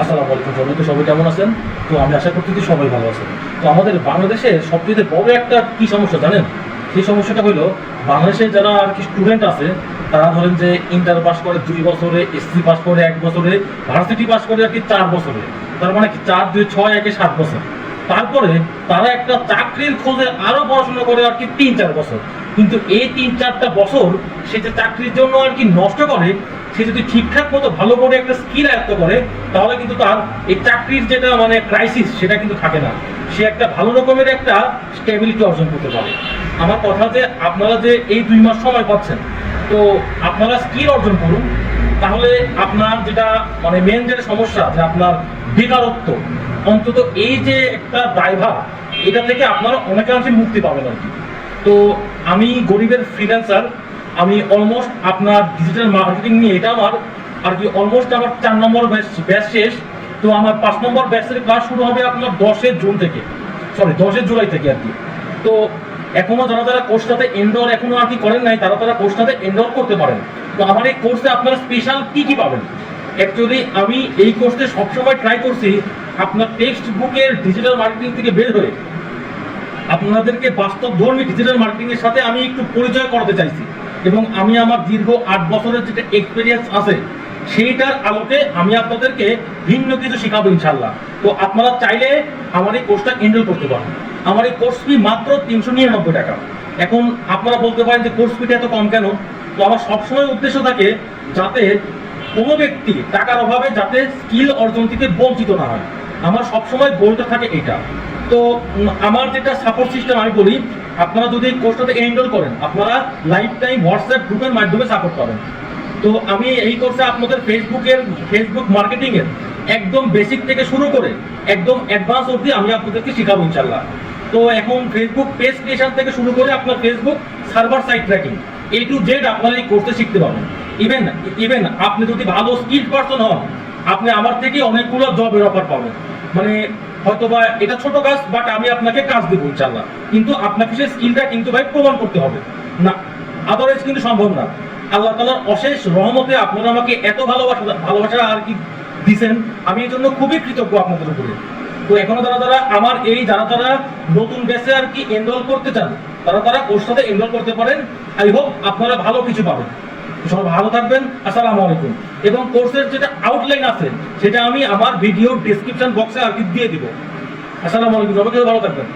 আসসালামু আলাইকুম সবাই। তো সবাই কেমন আছেন? তো আমি আশা করতেছি সবাই ভালো আছেন। তো আমাদের বাংলাদেশে সবচেয়ে বড় একটা কি সমস্যা জানেন? সেই সমস্যাটা হলো, বাংলাদেশে যারা আর কি স্টুডেন্ট আছে, তারা ধরেন যে ইন্টার পাস করে দুই বছরে এসসি পাস করে এক বছরে ভার্সিটি পাস করে আর কি চার বছরে। তার মানে কি চার, দুই, ছয়, একে সাত বছর। তারপরে তারা একটা চাকরির খোঁজে আরও পড়াশোনা করে আর কি তিন, চার বছর। কিন্তু এই তিন, চারটা বছর সে যে চাকরির জন্য আর কি নষ্ট করে সে যদি ঠিকঠাক মতো ভালো করে একটা স্কিল আয়ত্ত করে, তাহলে কিন্তু তার এই চাকরির যেটা মানে ক্রাইসিস সেটা কিন্তু থাকে না। সে একটা ভালো রকমের একটা স্টেবিলিটি অর্জন করতে পারে। আমার কথা যে আপনারা যে এই দুই মাস সময় পাচ্ছেন, তো আপনারা স্কিল অর্জন করুন। তাহলে আপনার যেটা মানে মেন যেটা সমস্যা, যে আপনার বেকারত্ব, অন্তত এই যে একটা ড্রাইভার এটা থেকে আপনারা অনেকাংশে মুক্তি পাবেন আর কি। তো আমি গরিবের ফ্রিল্যান্সার আমি অলমোস্ট আপনার ডিজিটাল মার্কেটিং নিয়ে, এটা আমার, আর কি অলমোস্ট আমার চার নম্বর ব্যাচ ব্যাচ শেষ। তো আমার পাঁচ নম্বর ব্যাচের ক্লাস শুরু হবে আপনার দশের জুন থেকে। সরি দশের জুলাই থেকে আর কি। তো এখনও যারা যারা কোর্সটাতে এনরোল এখনও আর কি করেন নাই, তারা তারা কোর্সটাতে এনরোল করতে পারেন। তো আমার এই কোর্সে আপনারা স্পেশাল কি কি পাবেন? অ্যাকচুয়ালি আমি এই কোর্সে সবসময় ট্রাই করছি আপনার টেক্সট বুকের ডিজিটাল মার্কেটিং থেকে বের হয়ে। আপনাদেরকে বাস্তব ধর্মী ডিজিটাল মার্কেটিং এর সাথে আমি একটু পরিচয় করাতে চাইছি। এবং আমি আমার দীর্ঘ আট বছরের যেটা এক্সপিরিয়েন্স আছে, সেইটার আলোকে আমি আপনাদেরকে ভিন্ন কিছু শেখাবো ইনশাল্লাহ তো আপনারা চাইলে আমার এই কোর্সটা এনরোল করতে পারেন। আমার এই কোর্স ফি মাত্র তিনশো নিরানব্বই টাকা। এখন আপনারা বলতে পারেন যে কোর্স ফিটা এত কম কেন? তো আমার সবসময় উদ্দেশ্য থাকে যাতে কোনো ব্যক্তি টাকার অভাবে যাতে স্কিল অর্জন থেকে বঞ্চিত না হয়। আমার সবসময় গোলটা থাকে এটা তো আমার যেটা সাপোর্ট সিস্টেম আমি বলি, আপনারা যদি কোর্সটাতে এনরোল করেন, আপনারা লাইফ টাইম হোয়াটসঅ্যাপ গ্রুপের মাধ্যমে সাপোর্ট পাবেন। তো আমি এই কোর্সে আপনাদের ফেসবুকের ফেসবুক মার্কেটিং এর একদম বেসিক থেকে শুরু করে একদম অ্যাডভান্স অবধি আমি আপনাদেরকে শেখাবো ইনশাল্লাহ তো এখন ফেসবুক পেজ ক্রিয়েশন থেকে শুরু করে আপনার Facebook server site tracking A to Z আপনারা এই কোর্সে শিখতে পারবেন। ইভেন ইভেন আপনি যদি ভালো স্কিল পার্সন হন আপনি আমার থেকে অনেকগুলো জবের অফার পাবেন। মানে হয়তোবা এটা ছোট কাজ বাট আমি আপনাকে কাজ দেবো ইনশাল্লাহ কিন্তু আপনাকে সেই স্কিলটা কিন্তু ভাই প্রমাণ করতে হবে। না আদারওয়াইজ কিন্তু সম্ভব না। আল্লাহ তালার অশেষ রহমতে আপনারা আমাকে এত ভালোবাসা ভালোবাসা আর কি দিছেন, আমি এই জন্য খুবই কৃতজ্ঞ আপনাদের উপরে। তো এখনও যারা যারা আমার এই, যারা যারা নতুন ব্যাচে আর কি এনরোল করতে চান, তারা তারা ওর সাথে এনরোল করতে পারেন। আই হোপ আপনারা ভালো কিছু পাবেন। সবাই ভালো থাকবেন, আসসালামু আলাইকুম। এবং কোর্সের যেটা আউটলাইন আছে, সেটা আমি আমার ভিডিও ডিসক্রিপশন বক্সে আর কি দিয়ে দিব। আসসালামু আলাইকুম, সবাইকে ভালো থাকবেন।